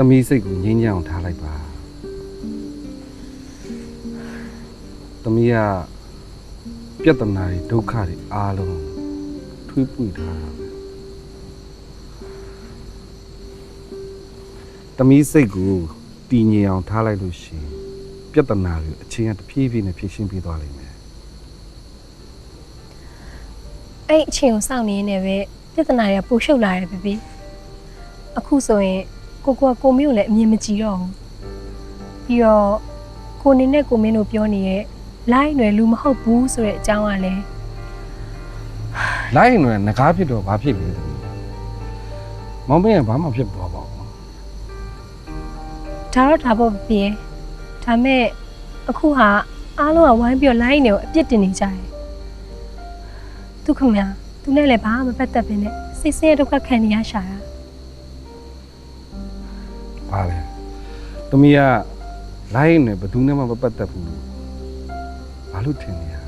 သမီးစိတ်ကိုငြိမ်းချမ်းအောင်ထားလိုက်ပါသမီးကပြဿနာတွေဒုက္ခတွေအားလုံးထွေးပွေထားတာပဲသမီးစိတ်ကိုတည်ငြိမ်အောင်ထားလိုက်လို့ရှရင်ပြဿနာတွေအချင်းကတဖြည်းဖြည်းနဲ့ဖြည့်ရှင်းပြီးသွားလိမ့်မယ်အဲ့အချိန်ကိုစောင့်နေနေပဲပြဿနာတွေကပိုရှုပ်လာတယ်ပြပြအခုဆိုရင် ကိုကိုကကိုမင်းကိုလည်းအမြင်မကြည့်တော့ဘူးပြီးတော့ကိုနေနဲ့ကိုမင်းတို့ပြောနေတဲ့လိုက်ရွယ်လူမဟုတ်ဘူးဆိုတဲ့အကြောင်းကလည်းလိုက်ရင်တော့ငကားဖြစ်တော့ဘာဖြစ်လဲသမီးမောင်မင်းကဘာမှဖြစ်ပေါ်ပါဘူးဒါတော့ဒါပေါ့ပြပြဒါမဲ့အခုဟာအားလုံးကဝိုင်းပြီးတော့လိုက်နေကိုအပြစ်တင်နေကြတယ်သူခမညာသူနဲ့လည်းဘာမှမပတ်သက်ဘဲနဲ့စိတ်ဆင်းရဲဒုက္ခခံနေရရှာတာ ပါလေသမီးကလိုက်ရင်လည်းဘယ်သူနဲ့မှမပတ်သက်ဘူးလို့ဘာလို့ထင်နေရလဲ